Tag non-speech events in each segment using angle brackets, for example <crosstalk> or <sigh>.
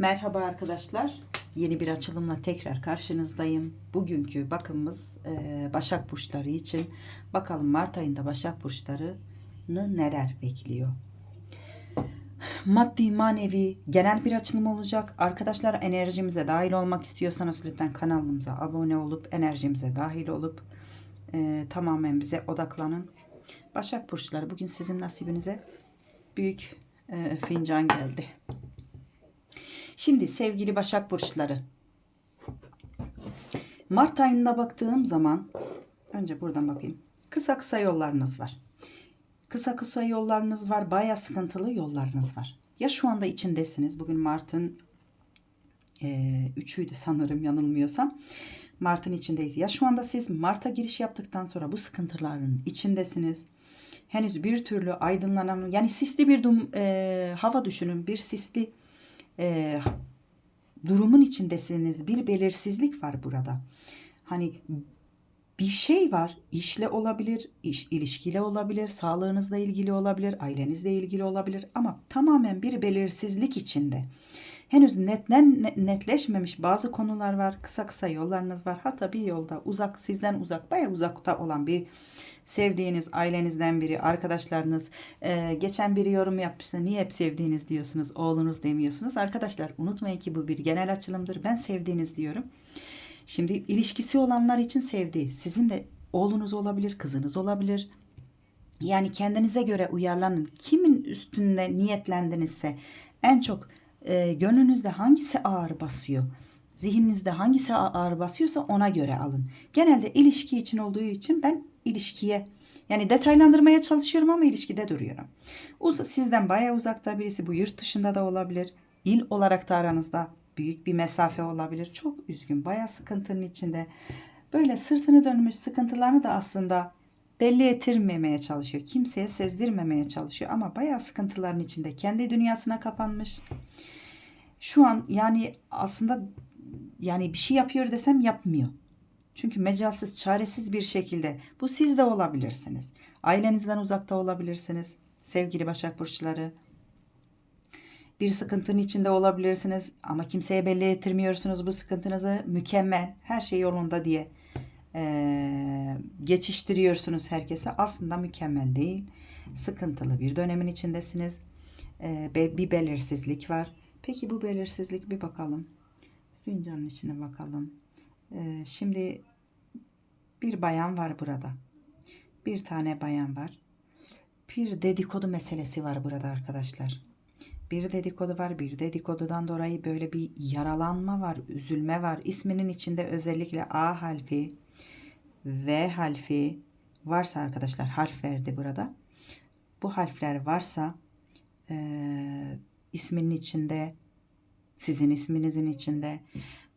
Merhaba arkadaşlar. Yeni bir açılımla tekrar karşınızdayım. Bugünkü bakımımız e, Başak Burçları için. Bakalım Mart ayında Başak Burçları'nı neler bekliyor? Maddi, manevi, genel bir açılım olacak. Arkadaşlar enerjimize dahil olmak istiyorsanız lütfen kanalımıza abone olup enerjimize dahil olup e, tamamen bize odaklanın. Başak Burçları bugün sizin nasibinize büyük e, fincan geldi. Şimdi sevgili Başak Burçları. Mart ayında baktığım zaman önce buradan bakayım. Kısa kısa yollarınız var. Kısa kısa yollarınız var. Baya sıkıntılı yollarınız var. Ya şu anda içindesiniz. Bugün Mart'ın e, üçüydü sanırım yanılmıyorsam. Mart'ın içindeyiz. Ya şu anda siz Mart'a giriş yaptıktan sonra bu sıkıntıların içindesiniz. Henüz bir türlü aydınlanan yani sisli bir dum, e, hava düşünün. Bir sisli e, durumun içindesiniz. Bir belirsizlik var burada. Hani bir şey var. İşle olabilir, iş, ilişkiyle olabilir, sağlığınızla ilgili olabilir, ailenizle ilgili olabilir ama tamamen bir belirsizlik içinde. Henüz netlen netleşmemiş bazı konular var. Kısa kısa yollarınız var. Hatta bir yolda uzak sizden uzak, baya uzakta olan bir sevdiğiniz ailenizden biri, arkadaşlarınız. Ee, geçen biri yorum yapmıştı. Niye hep sevdiğiniz diyorsunuz, oğlunuz demiyorsunuz. Arkadaşlar unutmayın ki bu bir genel açılımdır. Ben sevdiğiniz diyorum. Şimdi ilişkisi olanlar için sevdiği. Sizin de oğlunuz olabilir, kızınız olabilir. Yani kendinize göre uyarlanın. Kimin üstünde niyetlendinizse en çok e, gönlünüzde hangisi ağır basıyor? Zihninizde hangisi ağır basıyorsa ona göre alın. Genelde ilişki için olduğu için ben ilişkiye yani detaylandırmaya çalışıyorum ama ilişkide duruyorum. Uz sizden bayağı uzakta birisi bu yurt dışında da olabilir. İl olarak da aranızda büyük bir mesafe olabilir. Çok üzgün, bayağı sıkıntının içinde. Böyle sırtını dönmüş sıkıntılarını da aslında belli ettirmemeye çalışıyor. Kimseye sezdirmemeye çalışıyor ama bayağı sıkıntıların içinde. Kendi dünyasına kapanmış. Şu an yani aslında yani bir şey yapıyor desem yapmıyor. Çünkü mecalsiz, çaresiz bir şekilde bu siz de olabilirsiniz. Ailenizden uzakta olabilirsiniz. Sevgili Başak Burçları, bir sıkıntının içinde olabilirsiniz ama kimseye belli ettirmiyorsunuz bu sıkıntınızı. Mükemmel, her şey yolunda diye e, geçiştiriyorsunuz herkese. Aslında mükemmel değil. Sıkıntılı bir dönemin içindesiniz. E, bir belirsizlik var. Peki bu belirsizlik bir bakalım. Fincanın içine bakalım. E, şimdi bir bayan var burada. Bir tane bayan var. Bir dedikodu meselesi var burada arkadaşlar bir dedikodu var. Bir dedikodudan dolayı böyle bir yaralanma var, üzülme var. İsminin içinde özellikle A harfi, V harfi varsa arkadaşlar harf verdi burada. Bu harfler varsa e, isminin içinde, sizin isminizin içinde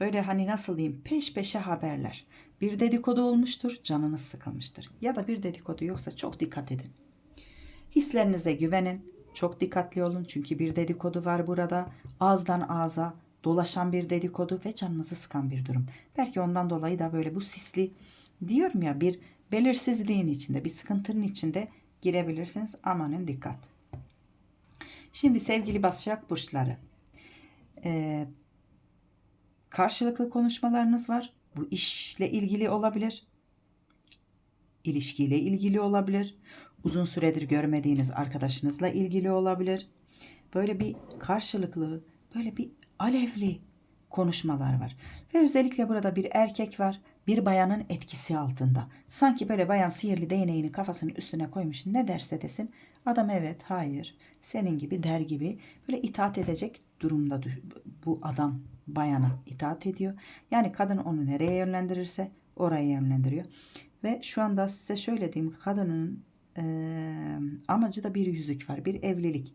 böyle hani nasıl diyeyim peş peşe haberler. Bir dedikodu olmuştur, canınız sıkılmıştır. Ya da bir dedikodu yoksa çok dikkat edin. Hislerinize güvenin çok dikkatli olun çünkü bir dedikodu var burada. Ağızdan ağza dolaşan bir dedikodu ve canınızı sıkan bir durum. Belki ondan dolayı da böyle bu sisli diyorum ya bir belirsizliğin içinde, bir sıkıntının içinde girebilirsiniz. Amanın dikkat. Şimdi sevgili Başak Burçları. Ee, karşılıklı konuşmalarınız var. Bu işle ilgili olabilir. İlişkiyle ilgili olabilir uzun süredir görmediğiniz arkadaşınızla ilgili olabilir. Böyle bir karşılıklı, böyle bir alevli konuşmalar var. Ve özellikle burada bir erkek var, bir bayanın etkisi altında. Sanki böyle bayan sihirli değneğini kafasının üstüne koymuş ne derse desin. Adam evet, hayır, senin gibi der gibi böyle itaat edecek durumda bu adam bayana itaat ediyor. Yani kadın onu nereye yönlendirirse oraya yönlendiriyor. Ve şu anda size şöyle diyeyim kadının e, amacı da bir yüzük var. Bir evlilik.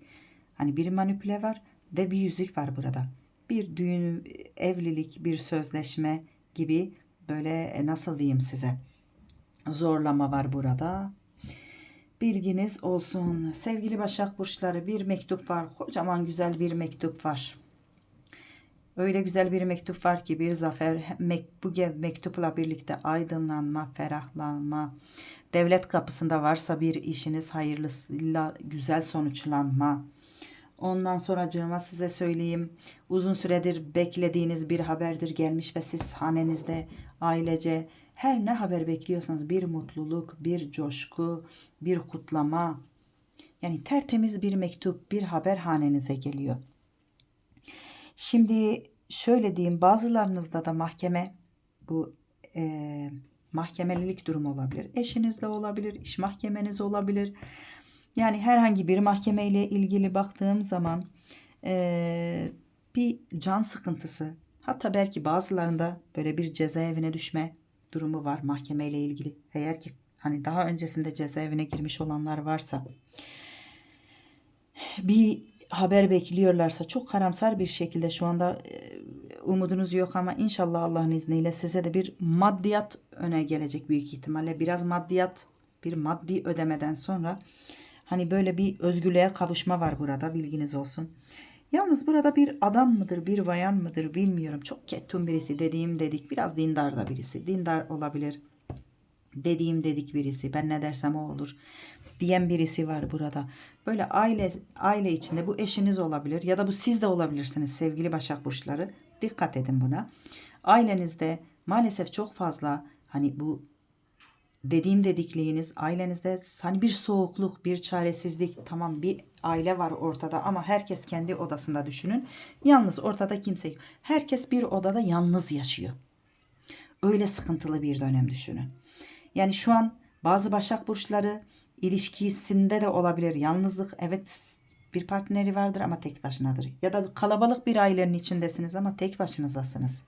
Hani bir manipüle var ve bir yüzük var burada. Bir düğün, evlilik, bir sözleşme gibi böyle nasıl diyeyim size zorlama var burada. Bilginiz olsun. Sevgili Başak Burçları bir mektup var. Kocaman güzel bir mektup var. Öyle güzel bir mektup var ki bir zafer bu mektupla birlikte aydınlanma, ferahlanma, devlet kapısında varsa bir işiniz hayırlısıyla güzel sonuçlanma, Ondan sonracığıma size söyleyeyim. Uzun süredir beklediğiniz bir haberdir gelmiş ve siz hanenizde ailece her ne haber bekliyorsanız bir mutluluk, bir coşku, bir kutlama yani tertemiz bir mektup, bir haber hanenize geliyor. Şimdi şöyle diyeyim bazılarınızda da mahkeme bu e, mahkemelilik durumu olabilir. Eşinizle olabilir, iş mahkemeniz olabilir. Yani herhangi bir mahkemeyle ilgili baktığım zaman e, bir can sıkıntısı hatta belki bazılarında böyle bir cezaevine düşme durumu var mahkemeyle ilgili. Eğer ki hani daha öncesinde cezaevine girmiş olanlar varsa bir haber bekliyorlarsa çok karamsar bir şekilde şu anda e, umudunuz yok ama inşallah Allah'ın izniyle size de bir maddiyat öne gelecek büyük ihtimalle. Biraz maddiyat, bir maddi ödemeden sonra hani böyle bir özgürlüğe kavuşma var burada bilginiz olsun. Yalnız burada bir adam mıdır, bir bayan mıdır bilmiyorum. Çok ketum birisi dediğim dedik. Biraz dindar da birisi. Dindar olabilir. Dediğim dedik birisi. Ben ne dersem o olur diyen birisi var burada. Böyle aile aile içinde bu eşiniz olabilir ya da bu siz de olabilirsiniz sevgili Başak burçları. Dikkat edin buna. Ailenizde maalesef çok fazla hani bu dediğim dedikliğiniz ailenizde hani bir soğukluk, bir çaresizlik tamam bir aile var ortada ama herkes kendi odasında düşünün. Yalnız ortada kimse yok. Herkes bir odada yalnız yaşıyor. Öyle sıkıntılı bir dönem düşünün. Yani şu an bazı Başak burçları ilişkisinde de olabilir. Yalnızlık evet bir partneri vardır ama tek başınadır. Ya da kalabalık bir ailenin içindesiniz ama tek başınızasınız.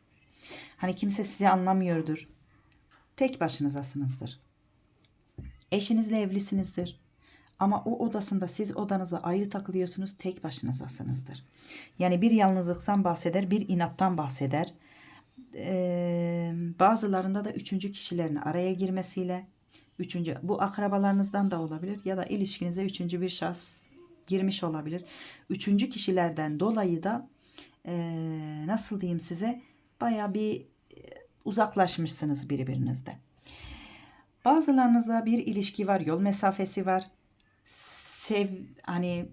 Hani kimse sizi anlamıyordur. Tek başınızasınızdır. Eşinizle evlisinizdir. Ama o odasında siz odanızda ayrı takılıyorsunuz, tek başınızasınızdır. Yani bir yalnızlıktan bahseder, bir inattan bahseder. Ee, bazılarında da üçüncü kişilerin araya girmesiyle, üçüncü bu akrabalarınızdan da olabilir ya da ilişkinize üçüncü bir şahıs girmiş olabilir. Üçüncü kişilerden dolayı da e, nasıl diyeyim size baya bir uzaklaşmışsınız birbirinizde. Bazılarınızda bir ilişki var, yol mesafesi var. Sev hani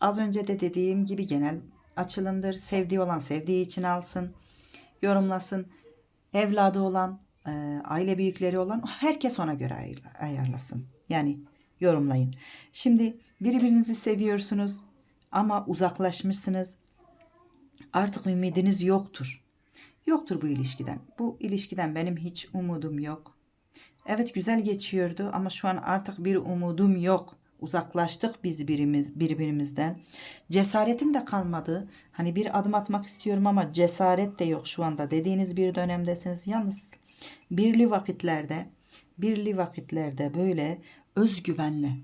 az önce de dediğim gibi genel açılımdır. Sevdiği olan sevdiği için alsın, yorumlasın. Evladı olan, e, aile büyükleri olan herkes ona göre ayarlasın. Yani yorumlayın. Şimdi birbirinizi seviyorsunuz ama uzaklaşmışsınız. Artık ümidiniz yoktur. Yoktur bu ilişkiden. Bu ilişkiden benim hiç umudum yok. Evet güzel geçiyordu ama şu an artık bir umudum yok. Uzaklaştık biz birimiz birbirimizden. Cesaretim de kalmadı. Hani bir adım atmak istiyorum ama cesaret de yok şu anda. Dediğiniz bir dönemdesiniz. Yalnız birli vakitlerde, birli vakitlerde böyle özgüvenle.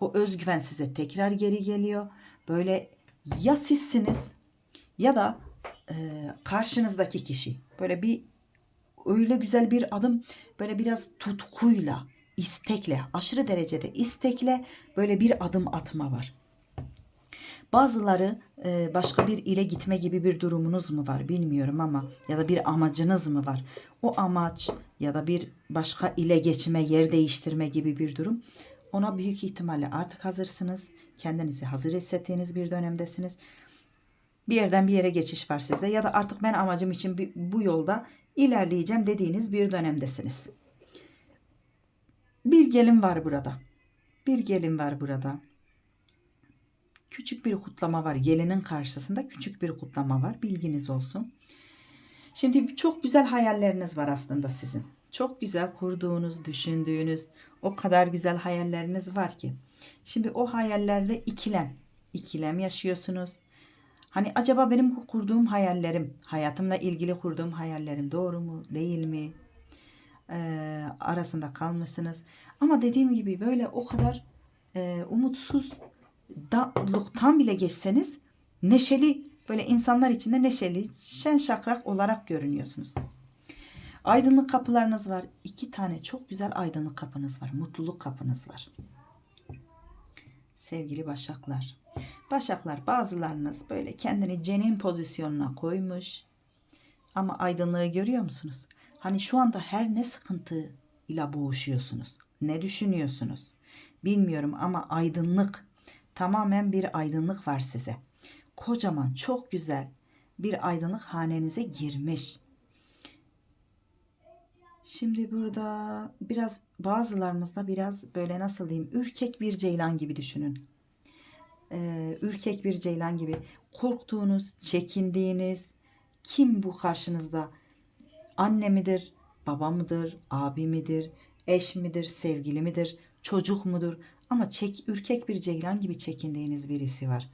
O özgüven size tekrar geri geliyor. Böyle ya sizsiniz ya da e, karşınızdaki kişi. Böyle bir öyle güzel bir adım böyle biraz tutkuyla, istekle, aşırı derecede istekle böyle bir adım atma var. Bazıları e, başka bir ile gitme gibi bir durumunuz mu var bilmiyorum ama ya da bir amacınız mı var? O amaç ya da bir başka ile geçme, yer değiştirme gibi bir durum. Ona büyük ihtimalle artık hazırsınız. Kendinizi hazır hissettiğiniz bir dönemdesiniz. Bir yerden bir yere geçiş var sizde ya da artık ben amacım için bu yolda ilerleyeceğim dediğiniz bir dönemdesiniz. Bir gelin var burada. Bir gelin var burada. Küçük bir kutlama var. Gelinin karşısında küçük bir kutlama var. Bilginiz olsun. Şimdi çok güzel hayalleriniz var aslında sizin. Çok güzel kurduğunuz, düşündüğünüz o kadar güzel hayalleriniz var ki. Şimdi o hayallerde ikilem, ikilem yaşıyorsunuz. Hani acaba benim kurduğum hayallerim, hayatımla ilgili kurduğum hayallerim doğru mu, değil mi? Ee, arasında kalmışsınız. Ama dediğim gibi böyle o kadar e, umutsuz daluktan bile geçseniz neşeli böyle insanlar içinde neşeli, şen şakrak olarak görünüyorsunuz. Aydınlık kapılarınız var. İki tane çok güzel aydınlık kapınız var. Mutluluk kapınız var. Sevgili başaklar. Başaklar bazılarınız böyle kendini cenin pozisyonuna koymuş. Ama aydınlığı görüyor musunuz? Hani şu anda her ne sıkıntı ile boğuşuyorsunuz. Ne düşünüyorsunuz? Bilmiyorum ama aydınlık tamamen bir aydınlık var size. kocaman, çok güzel bir aydınlık hanenize girmiş. Şimdi burada biraz bazılarınızda biraz böyle nasıl diyeyim ürkek bir ceylan gibi düşünün. Ee, ürkek bir ceylan gibi korktuğunuz, çekindiğiniz kim bu karşınızda? Anne midir, baba mıdır, abi midir, eş midir, sevgili midir, çocuk mudur? Ama çek, ürkek bir ceylan gibi çekindiğiniz birisi var.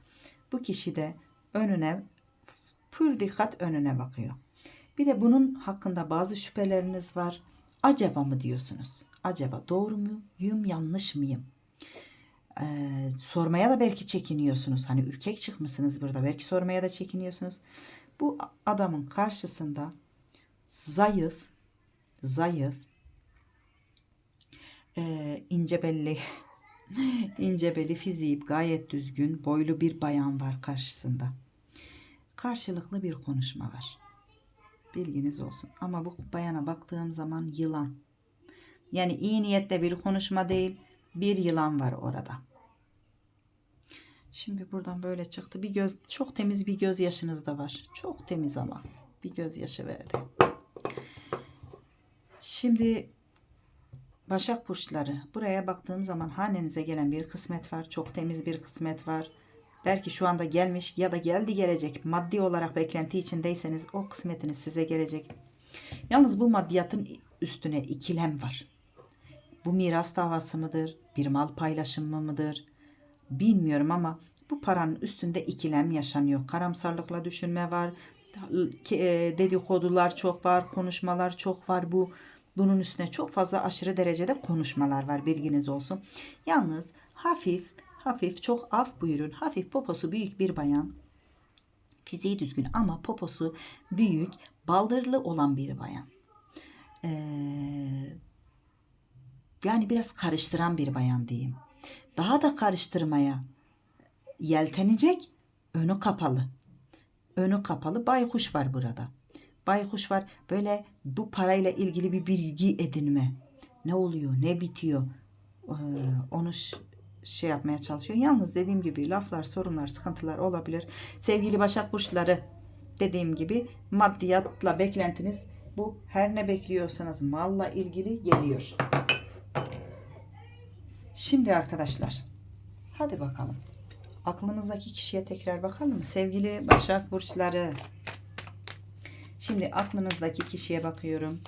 Bu kişi de önüne pür dikkat önüne bakıyor. Bir de bunun hakkında bazı şüpheleriniz var. Acaba mı diyorsunuz? Acaba doğru muyum, yanlış mıyım? Ee, sormaya da belki çekiniyorsunuz. Hani ürkek çıkmışsınız burada. Belki sormaya da çekiniyorsunuz. Bu adamın karşısında zayıf, zayıf, e, ince belli, <laughs> ince belli fiziği gayet düzgün, boylu bir bayan var karşısında. Karşılıklı bir konuşma var. Bilginiz olsun. Ama bu bayana baktığım zaman yılan. Yani iyi niyetle bir konuşma değil, bir yılan var orada. Şimdi buradan böyle çıktı. Bir göz çok temiz bir göz yaşınız da var. Çok temiz ama bir göz yaşı verdi. Şimdi Başak burçları buraya baktığım zaman hanenize gelen bir kısmet var. Çok temiz bir kısmet var. Belki şu anda gelmiş ya da geldi gelecek. Maddi olarak beklenti içindeyseniz o kısmetiniz size gelecek. Yalnız bu maddiyatın üstüne ikilem var. Bu miras davası mıdır? Bir mal paylaşımı mıdır? Bilmiyorum ama bu paranın üstünde ikilem yaşanıyor. Karamsarlıkla düşünme var. e, Dedikodular çok var, konuşmalar çok var. Bu bunun üstüne çok fazla aşırı derecede konuşmalar var bilginiz olsun. Yalnız hafif hafif çok af buyurun. Hafif poposu büyük bir bayan. Fiziği düzgün ama poposu büyük, baldırlı olan bir bayan. Ee, yani biraz karıştıran bir bayan diyeyim. Daha da karıştırmaya yeltenecek önü kapalı. Önü kapalı baykuş var burada. Baykuş var böyle bu parayla ilgili bir bilgi edinme. Ne oluyor, ne bitiyor ee, onu şey yapmaya çalışıyor. Yalnız dediğim gibi laflar, sorunlar, sıkıntılar olabilir. Sevgili Başak Burçları dediğim gibi maddiyatla beklentiniz bu her ne bekliyorsanız malla ilgili geliyor. Şimdi arkadaşlar hadi bakalım. Aklınızdaki kişiye tekrar bakalım. Sevgili Başak Burçları. Şimdi aklınızdaki kişiye bakıyorum.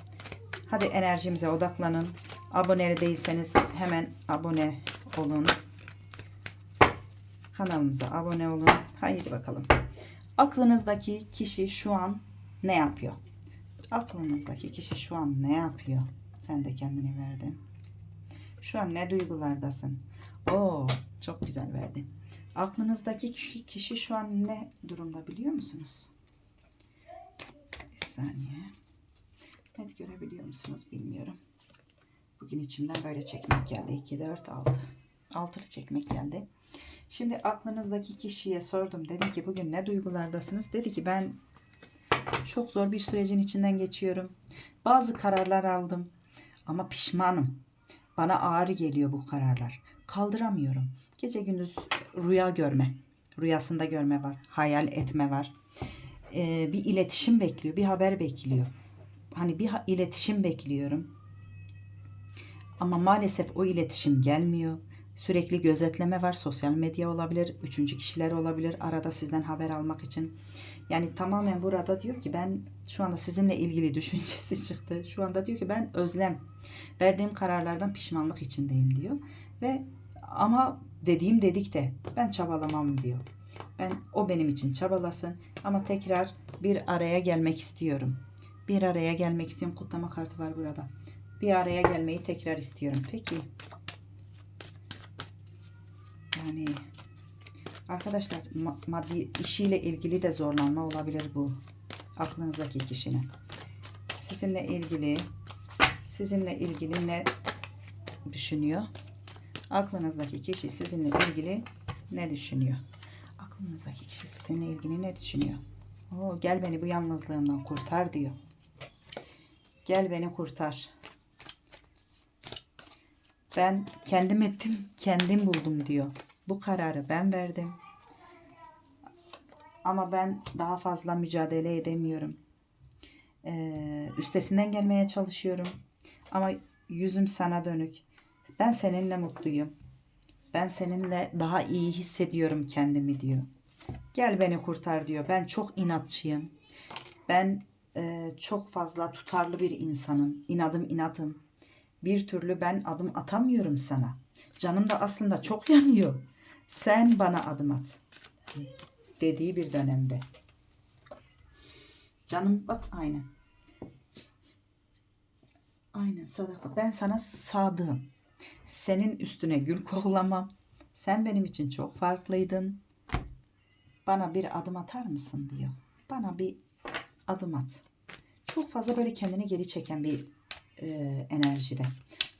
Hadi enerjimize odaklanın. Abone değilseniz hemen abone olun. Kanalımıza abone olun. Haydi bakalım. Aklınızdaki kişi şu an ne yapıyor? Aklınızdaki kişi şu an ne yapıyor? Sen de kendini verdin. Şu an ne duygulardasın? Oo, çok güzel verdin. Aklınızdaki kişi, kişi şu an ne durumda biliyor musunuz? Bir saniye. Net görebiliyor musunuz bilmiyorum. Bugün içimden böyle çekmek geldi. 2, 4, 6. Altılı çekmek geldi. Şimdi aklınızdaki kişiye sordum. Dedim ki bugün ne duygulardasınız? Dedi ki ben çok zor bir sürecin içinden geçiyorum. Bazı kararlar aldım ama pişmanım. Bana ağır geliyor bu kararlar. Kaldıramıyorum. Gece gündüz rüya görme. Rüyasında görme var. Hayal etme var. Ee, bir iletişim bekliyor. Bir haber bekliyor. Hani bir iletişim bekliyorum. Ama maalesef o iletişim gelmiyor. Sürekli gözetleme var. Sosyal medya olabilir. Üçüncü kişiler olabilir. Arada sizden haber almak için. Yani tamamen burada diyor ki ben şu anda sizinle ilgili <laughs> düşüncesi çıktı. Şu anda diyor ki ben özlem. Verdiğim kararlardan pişmanlık içindeyim diyor. Ve ama dediğim dedik de ben çabalamam diyor. Ben o benim için çabalasın ama tekrar bir araya gelmek istiyorum. Bir araya gelmek istiyorum. Kutlama kartı var burada. Bir araya gelmeyi tekrar istiyorum. Peki yani arkadaşlar maddi işiyle ilgili de zorlanma olabilir bu aklınızdaki kişinin. Sizinle ilgili sizinle ilgili ne düşünüyor? Aklınızdaki kişi sizinle ilgili ne düşünüyor? Aklınızdaki kişi sizinle ilgili ne düşünüyor? Oo, gel beni bu yalnızlığımdan kurtar diyor. Gel beni kurtar. Ben kendim ettim, kendim buldum diyor. Bu kararı ben verdim. Ama ben daha fazla mücadele edemiyorum. Ee, üstesinden gelmeye çalışıyorum. Ama yüzüm sana dönük. Ben seninle mutluyum. Ben seninle daha iyi hissediyorum kendimi diyor. Gel beni kurtar diyor. Ben çok inatçıyım. Ben e, çok fazla tutarlı bir insanım. İnadım inatım. Bir türlü ben adım atamıyorum sana. Canım da aslında çok yanıyor. Sen bana adım at. Dediği bir dönemde. Canım bak aynen. Aynen sadaka. Ben sana sadığım. Senin üstüne gül koklamam. Sen benim için çok farklıydın. Bana bir adım atar mısın diyor. Bana bir adım at. Çok fazla böyle kendini geri çeken bir e, enerjide.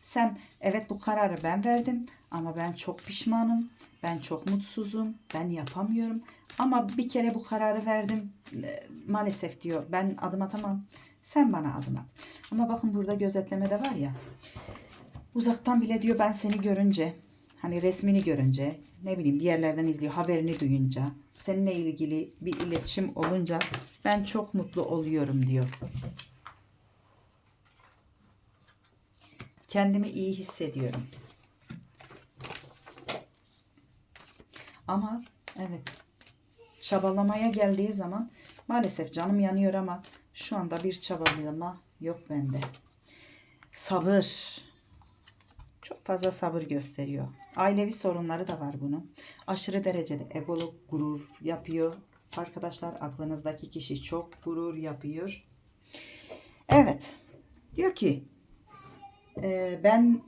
Sen evet bu kararı ben verdim ama ben çok pişmanım. Ben çok mutsuzum. Ben yapamıyorum. Ama bir kere bu kararı verdim. E, maalesef diyor ben adım atamam. Sen bana adım at. Ama bakın burada gözetleme de var ya. Uzaktan bile diyor ben seni görünce hani resmini görünce ne bileyim bir yerlerden izliyor haberini duyunca seninle ilgili bir iletişim olunca ben çok mutlu oluyorum diyor. Kendimi iyi hissediyorum. Ama evet çabalamaya geldiği zaman maalesef canım yanıyor ama şu anda bir çabalama yok bende. Sabır. Çok fazla sabır gösteriyor. Ailevi sorunları da var bunun. Aşırı derecede egoluk, gurur yapıyor. Arkadaşlar aklınızdaki kişi çok gurur yapıyor. Evet. Diyor ki e, ben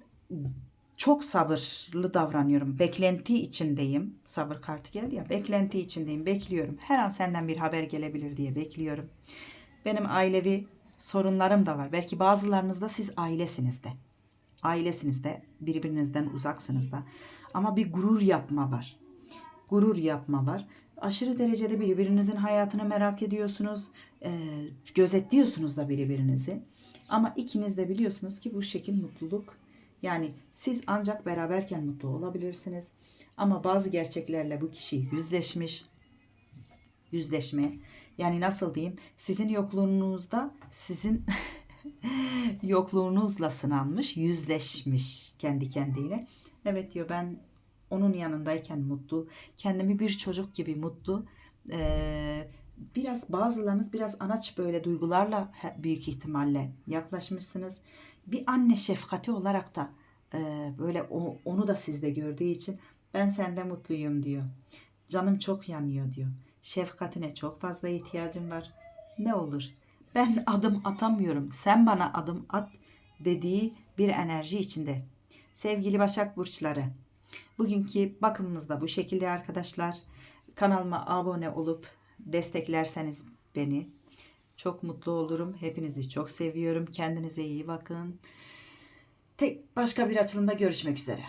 çok sabırlı davranıyorum. Beklenti içindeyim. Sabır kartı geldi ya. Beklenti içindeyim. Bekliyorum. Her an senden bir haber gelebilir diye bekliyorum. Benim ailevi sorunlarım da var. Belki bazılarınızda siz ailesiniz de. Ailesiniz de. Birbirinizden uzaksınız da. Ama bir gurur yapma var. Gurur yapma var. Aşırı derecede birbirinizin hayatını merak ediyorsunuz. E, gözetliyorsunuz da birbirinizi. Ama ikiniz de biliyorsunuz ki bu şekil mutluluk yani siz ancak beraberken mutlu olabilirsiniz. Ama bazı gerçeklerle bu kişi yüzleşmiş. Yüzleşme. Yani nasıl diyeyim? Sizin yokluğunuzda sizin <laughs> yokluğunuzla sınanmış, yüzleşmiş kendi kendiyle. Evet diyor ben onun yanındayken mutlu, kendimi bir çocuk gibi mutlu. Ee, biraz bazılarınız biraz anaç böyle duygularla büyük ihtimalle yaklaşmışsınız. Bir anne şefkati olarak da e, böyle onu da sizde gördüğü için ben sende mutluyum diyor. Canım çok yanıyor diyor. Şefkatine çok fazla ihtiyacım var. Ne olur ben adım atamıyorum. Sen bana adım at dediği bir enerji içinde. Sevgili Başak Burçları. Bugünkü bakımımız da bu şekilde arkadaşlar. Kanalıma abone olup desteklerseniz beni çok mutlu olurum. Hepinizi çok seviyorum. Kendinize iyi bakın. Tek başka bir açılımda görüşmek üzere.